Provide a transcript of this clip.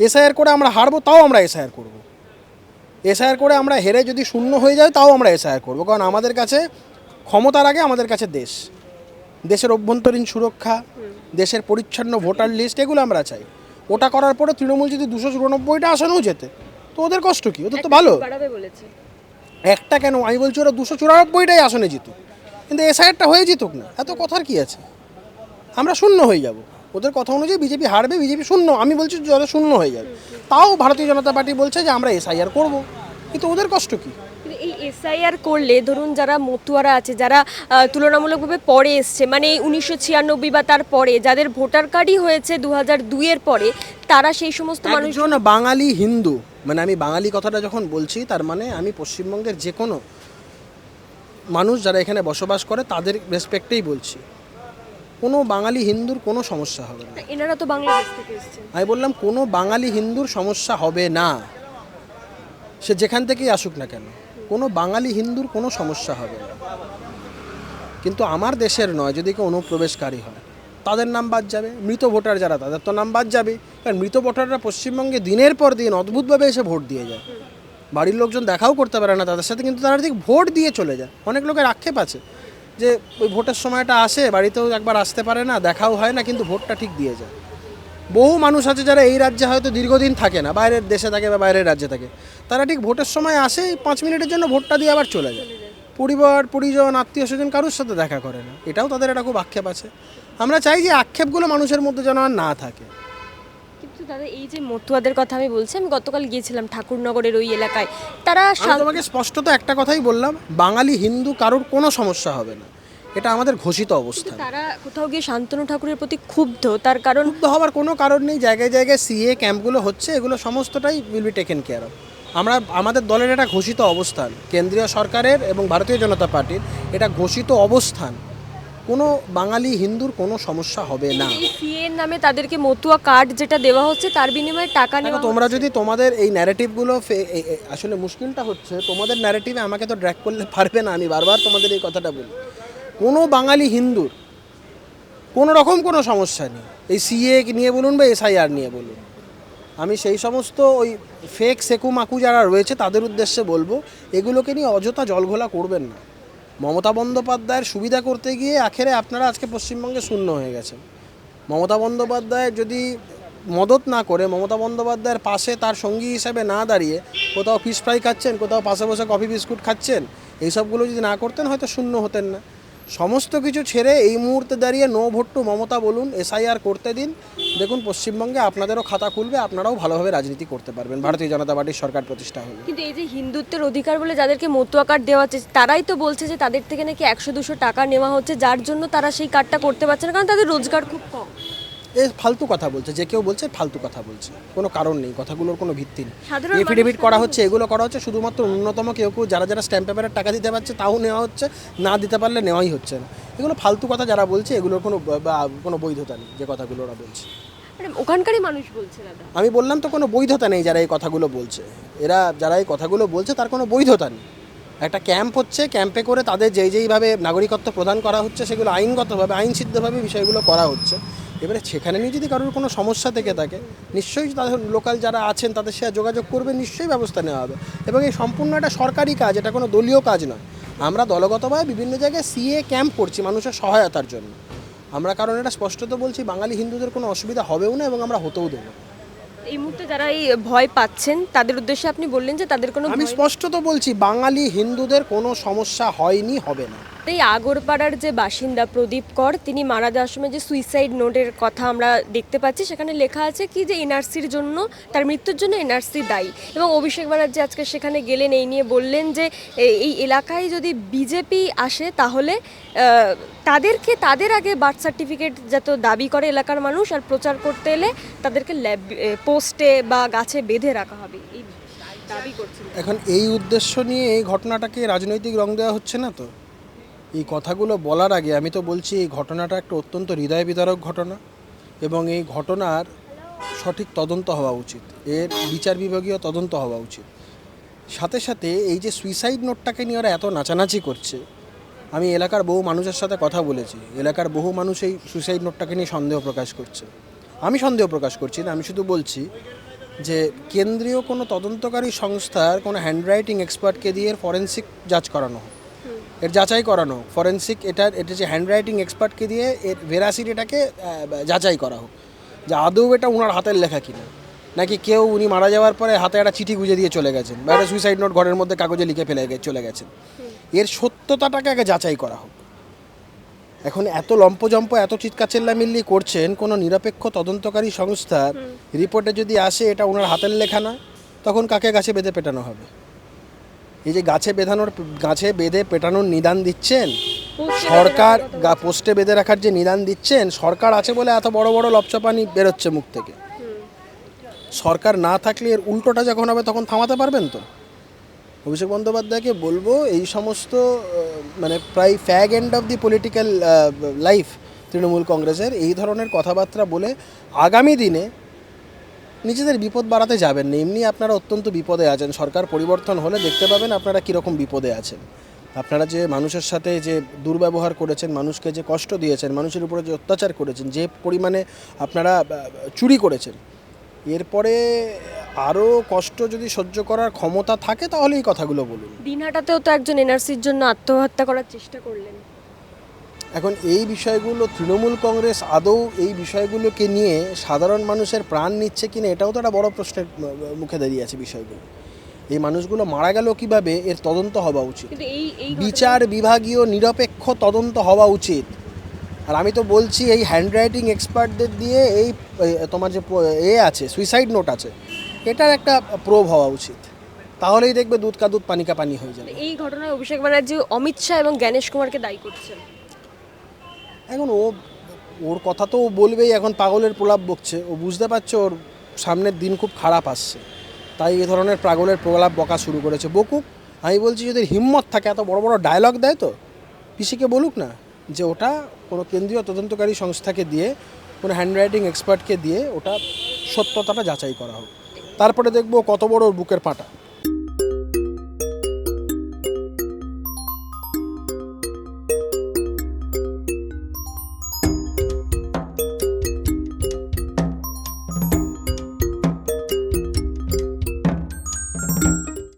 SIR করে আমরা হারবো তাও আমরা এসআইআর করব। এসআইআর করে আমরা হেরে যদি শূন্য হয়ে যায় তাও আমরা এসআইআর করব। কারণ আমাদের কাছে ক্ষমতার আগে আমাদের কাছে দেশ। দেশের অভ্যন্তরীণ সুরক্ষা দেশের পরিচ্ছন্ন ভোটার লিস্ট এগুলো আমরা চাই। ওটা করার পরে তৃণমূল যদি দুশো চুরানব্বইটা আসনেও যেতে তো ওদের কষ্ট কি? ওদের তো ভালো। বলেছে? একটা কেন? আমি বলছি ওরা দুশো চুরানব্বইটাই আসনে জিতুক। কিন্তু এসআইআরটা হয়ে জিতুক না। এত কথার কি আছে? আমরা শূন্য হয়ে যাব। ওদের কথা অনুযায়ী বিজেপি হারবে বিজেপি শূন্য আমি বলছি যত শূন্য হয়ে যাবে। তাও ভারতীয় জনতা পার্টি বলছে যে আমরা এসআইআর করব। কিন্তু ওদের কষ্ট কি? এই এসআইআর করলে ধরুন যারা মতুয়ারা আছে যারা তুলনামূলকভাবে পরে এসছে মানে এই উনিশশো ছিয়ানব্বই বা তার পরে যাদের ভোটার কার্ডই হয়েছে দু হাজার দুইয়ের পরে তারা সেই সমস্ত মানুষ একজন বাঙালি হিন্দু মানে আমি বাঙালি কথাটা যখন বলছি তার মানে আমি পশ্চিমবঙ্গের যে কোনো মানুষ যারা এখানে বসবাস করে তাদের রেসপেক্টেই বলছি। কোনো বাঙালি হিন্দুর কোনো সমস্যা হবে না। এনারা তো বাংলাদেশ থেকে এসছেন। আমি বললাম কোনো বাঙালি হিন্দুর সমস্যা হবে না। সে যেখান থেকেই আসুক না কেন কোনো বাঙালি হিন্দুর কোনো সমস্যা হবে না। কিন্তু আমার দেশের নয় যদি কেউ অনুপ্রবেশকারী হয় তাদের নাম বাদ যাবে। মৃত ভোটার যারা তাদের তো নাম বাদ যাবে। কারণ মৃত ভোটাররা পশ্চিমবঙ্গে দিনের পর দিন অদ্ভুতভাবে এসে ভোট দিয়ে যায়। বাড়ির লোকজন দেখাও করতে পারে না তাদের সাথে কিন্তু তারা ঠিক ভোট দিয়ে চলে যায়। অনেক লোকের আক্ষেপ আছে। যে ওই ভোটের সময়টা আসে, বাড়িতেও একবার আসতে পারে না, দেখাও হয় না, কিন্তু ভোটটা ঠিক দিয়ে যায়। বহু মানুষ আছে যারা এই রাজ্যে হয়তো দীর্ঘদিন থাকে না, বাইরের দেশে থাকে বা বাইরের রাজ্যে থাকে। তারা ঠিক ভোটের সময় আসে পাঁচ মিনিটের জন্য ভোটটা দিয়ে আবার চলে যায়। পরিবার, পরিজন, আত্মীয় স্বজন কারোর সাথে দেখা করে না। এটাও তাদের একটা খুব আক্ষেপ আছে। আমরা চাই যে আক্ষেপগুলো মানুষের মধ্যে যেন আর না থাকে। দাদা এই যে মতুয়াদের কথা আমি বলছি আমি গতকাল গিয়েছিলাম ঠাকুরনগরের ওই এলাকায়। তারা তোমাকে স্পষ্টত একটা কথাই বললাম বাঙালি হিন্দু কারোর কোনো সমস্যা হবে না। এটা আমাদের ঘোষিত অবস্থা তারা কোথাও গিয়ে শান্তনু ঠাকুরের প্রতি ক্ষুব্ধ তার কারণ ক্ষুব্ধ হওয়ার কোনো কারণ নেই জায়গায় জায়গায় সিএ ক্যাম্পগুলো হচ্ছে এগুলো সমস্তটাই will be taken care of আমরা আমাদের দলের এটা ঘোষিত অবস্থান কেন্দ্রীয় সরকারের এবং ভারতীয় জনতা পার্টির এটা ঘোষিত অবস্থান। কোনো বাঙালি হিন্দুর কোনো সমস্যা হবে না। সিএর নামে তাদেরকে মতুয়া কার্ড যেটা দেওয়া হচ্ছে তার বিনিময়ে টাকা নেওয়া তোমরা যদি তোমাদের এই ন্যারেটিভগুলো আসলে মুশকিলটা হচ্ছে তোমাদের ন্যারেটিভে আমাকে তো ড্র্যাক করলে পারবে না আমি বারবার তোমাদের এই কথাটা বলি। কোনো বাঙালি হিন্দুর কোনো রকম কোনো সমস্যা নেই। এই সিএ নিয়ে বলুন বা এসআইআর নিয়ে বলুন। আমি সেই সমস্ত ওই ফেক সেকু মাকু যারা রয়েছে তাদের উদ্দেশ্যে বলব এগুলোকে নিয়ে অযথা জলঘোলা করবেন না। মমতা বন্দ্যোপাধ্যায়ের সুবিধা করতে গিয়ে আখেরে আপনারা আজকে পশ্চিমবঙ্গে শূন্য হয়ে গেছেন। মমতা বন্দ্যোপাধ্যায় যদি মদত না করে, মমতা বন্দ্যোপাধ্যায়ের পাশে তার সঙ্গী হিসাবে না দাঁড়িয়ে কোথাও ফিশ ফ্রাই খাচ্ছেন, কোথাও পাশে বসে কফি বিস্কুট খাচ্ছেন, এইসবগুলো যদি না করতেন হয়তো শূন্য হতেন না। সমস্ত কিছু ছেড়ে এই মুহূর্তে দাঁড়িয়ে নো ভোট টু মমতা বলুন, এসআইআর করতে দিন। দেখুন, পশ্চিমবঙ্গে আপনাদেরও খাতা খুলবে, আপনারাও ভালোভাবে রাজনীতি করতে পারবেন। ভারতীয় জনতা পার্টির সরকার প্রতিষ্ঠা হবে কিন্তু এই যে হিন্দুত্বের অধিকার বলে যাদেরকে মতুয়া কার্ড দেওয়া হচ্ছে, তারাই তো বলছে যে তাদের থেকে নাকি একশো দুশো টাকা নেওয়া হচ্ছে, যার জন্য তারা সেই কার্ডটা করতে পারছে না, কারণ তাদের রোজগার খুব কম। এ ফালতু কথা বলছে যে কেউ বলছে ফালতু কথা বলছে। কোনো কারণ নেই কথাগুলোর কোনো ভিত্তি নেই। এফিডেভিট করা হচ্ছে এগুলো করা হচ্ছে শুধুমাত্র ন্যূনতম কেউ কেউ যারা যারা স্ট্যাম্প পেপারের টাকা দিতে পারছে তাও নেওয়া হচ্ছে না দিতে পারলে নেওয়াই হচ্ছে না। এগুলো ফালতু কথা যারা বলছে এগুলোর কোনো কোনো বৈধতা নেই যে কথাগুলো ওরা বলছে। মানে ওখানকারই মানুষ বলছে দাদা। আমি বললাম তো কোনো বৈধতা নেই যারা এই কথাগুলো বলছে। এরা যারা এই কথাগুলো বলছে তার কোনো বৈধতা নেই। একটা ক্যাম্প হচ্ছে ক্যাম্পে করে তাদের যেই যেইভাবে নাগরিকত্ব প্রদান করা হচ্ছে সেগুলো আইনগতভাবে আইনসিদ্ধভাবে বিষয়গুলো করা হচ্ছে। এবারে সেখানে নিয়ে যদি কারোর কোনো সমস্যা থেকে থাকে নিশ্চয়ই তাদের লোকাল যারা আছেন তাদের সাথে যোগাযোগ করবে নিশ্চয়ই ব্যবস্থা নেওয়া হবে এবং এই সম্পূর্ণ একটা সরকারি কাজ এটা কোনো দলীয় কাজ নয় আমরা দলগতভাবে বিভিন্ন জায়গায় সিএ ক্যাম্প করছি মানুষের সহায়তার জন্য আমরা কারণ এটা স্পষ্টত বলছি বাঙালি হিন্দুদের কোনো অসুবিধা হবেও না এবং আমরা হতেও দেবো। এই মুহূর্তে যারা এই ভয় পাচ্ছেন তাদের উদ্দেশ্যে আপনি বললেন যে তাদের কোনো আমি। স্পষ্টত বলছি বাঙালি হিন্দুদের কোনো সমস্যা হয়নি হবে না এই আগরপাড়ার যে বাসিন্দা প্রদীপ কর, তিনি মারা যাওয়ার সময় যে সুইসাইড নোটের কথা আমরা দেখতে পাচ্ছি, সেখানে লেখা আছে কি যে এনআরসির জন্য, তার মৃত্যুর জন্য এনআরসি দায়ী। এবং অভিষেক ব্যানার্জি আজকে সেখানে গেলেন, এই নিয়ে বললেন যে, এই এলাকায় যদি বিজেপি আসে তাহলে তাদেরকে, তাদের আগে বার্থ সার্টিফিকেট যত দাবি করে এলাকার মানুষ, আর প্রচার করতে এলে তাদেরকে ল্যাব পোস্টে বা গাছে বেঁধে রাখা হবে। এই দাবি করছেন। এখন এই উদ্দেশ্য নিয়ে এই ঘটনাটাকে রাজনৈতিক রং দেওয়া হচ্ছে না তো? এই কথাগুলো বলার আগে আমি তো বলছি, এই ঘটনাটা একটা অত্যন্ত হৃদয় বিদারক ঘটনা এবং এই ঘটনার সঠিক তদন্ত হওয়া উচিত। এর বিচার বিভাগীয় তদন্ত হওয়া উচিত। সাথে সাথে এই যে সুইসাইড নোটটাকে নিয়ে ওরা এত নাচানাচি করছে, আমি এলাকার বহু মানুষের সাথে কথা বলেছি। এলাকার বহু মানুষ এই সুইসাইড নোটটাকে নিয়ে সন্দেহ প্রকাশ করছে। আমি সন্দেহ প্রকাশ করছি না, আমি শুধু বলছি যে কেন্দ্রীয় কোনো তদন্তকারী সংস্থার কোনো হ্যান্ডরাইটিং এক্সপার্টকে দিয়ে ফরেন্সিক যাচ করানো হোক। এর যাচাই করানো ফরেন্সিক এটার এটা যে হ্যান্ডরাইটিং এক্সপার্টকে দিয়ে এর ভেরাসিটিটাকে যাচাই করা হোক। যে আদৌ এটা ওনার হাতের লেখা কিনা? নাকি কেউ উনি মারা যাওয়ার পরে হাতে একটা চিঠি গুঁজে দিয়ে চলে গেছেন বা একটা সুইসাইড নোট ঘরের মধ্যে কাগজে লিখে ফেলে চলে গেছেন? এর সত্যতাটাকে আগে যাচাই করা হোক। এখন এত লম্পজম্প এত চিৎকার চেল্লামিল্লি করছেন কোনো নিরপেক্ষ তদন্তকারী সংস্থার রিপোর্টে যদি আসে এটা ওনার হাতের লেখা না তখন কাকে গাছে বেঁধে পেটানো হবে? এই যে গাছে বেঁধানোর গাছে বেঁধে পেটানোর নিদান দিচ্ছেন? সরকার গা পোস্টে বেঁধে রাখার যে নিদান দিচ্ছেন সরকার আছে বলে এত বড় বড় লপচাপানি বেরোচ্ছে মুখ থেকে। সরকার না থাকলে এর উল্টোটা যখন হবে তখন থামাতে পারবেন তো? অভিষেক বন্দ্যোপাধ্যায়কে বলব এই সমস্ত মানে প্রায় fag end of the political life Trinamool কংগ্রেসের এই ধরনের কথাবার্তা বলে আগামী দিনে নিজেদের বিপদ বাড়াতে যাবেন না। এমনি আপনারা অত্যন্ত বিপদে আছেন। সরকার পরিবর্তন হলে দেখতে পাবেন আপনারা কীরকম বিপদে আছেন। আপনারা যে মানুষের সাথে যে দুর্ব্যবহার করেছেন, মানুষকে যে কষ্ট দিয়েছেন, মানুষের উপরে যে অত্যাচার করেছেন, যে পরিমাণে আপনারা চুরি করেছেন, এরপরে আরও কষ্ট যদি সহ্য করার ক্ষমতা থাকে তাহলে এই কথাগুলো বলুন। দিনহাটাতেও তো একজন এনআরসির জন্য আত্মহত্যা করার চেষ্টা করলেন। এখন এই বিষয়গুলো তৃণমূল কংগ্রেস আদৌ এই বিষয়গুলোকে নিয়ে সাধারণ মানুষের প্রাণ নিচ্ছে কিনা এটাও তো একটা বড় প্রশ্নের মুখে দাঁড়িয়ে আছে বিষয়গুলো। এই মানুষগুলো মারা গেল কীভাবে এর তদন্ত হওয়া উচিত। বিচার বিভাগীয় নিরপেক্ষ তদন্ত হওয়া উচিত। আর আমি তো বলছি এই হ্যান্ডরাইটিং এক্সপার্টদের দিয়ে এই এই তোমার যে এ আছে সুইসাইড নোট আছে এটার একটা প্রোভ হওয়া উচিত। তাহলেই দেখবে দুধ কা দুধ পানি কা পানি হয়ে যাবে। এই ঘটনায় অভিষেক ব্যানার্জি অমিত শাহ এবং জ্ঞানেশ কুমারকে দায়ী করছেন। এখন ও, ওর কথা তো ও বলবেই, এখন পাগলের প্রলাপ বকছে। ও বুঝতে পারছে ওর সামনের দিন খুব খারাপ আসছে। তাই এ ধরনের পাগলের প্রলাপ বকা শুরু করেছে। বকুক, আমি বলছি যদি হিম্মত থাকে, এত বড় বড় ডায়লগ দেয় তো? পিসিকে বলুক না যে ওটা কোনো কেন্দ্রীয় তদন্তকারী সংস্থাকে দিয়ে, কোনো হ্যান্ডরাইটিং এক্সপার্টকে দিয়ে ওটা সত্যতাটা যাচাই করা হোক। তারপরে দেখব কত বড় ওর বুকের পাটা।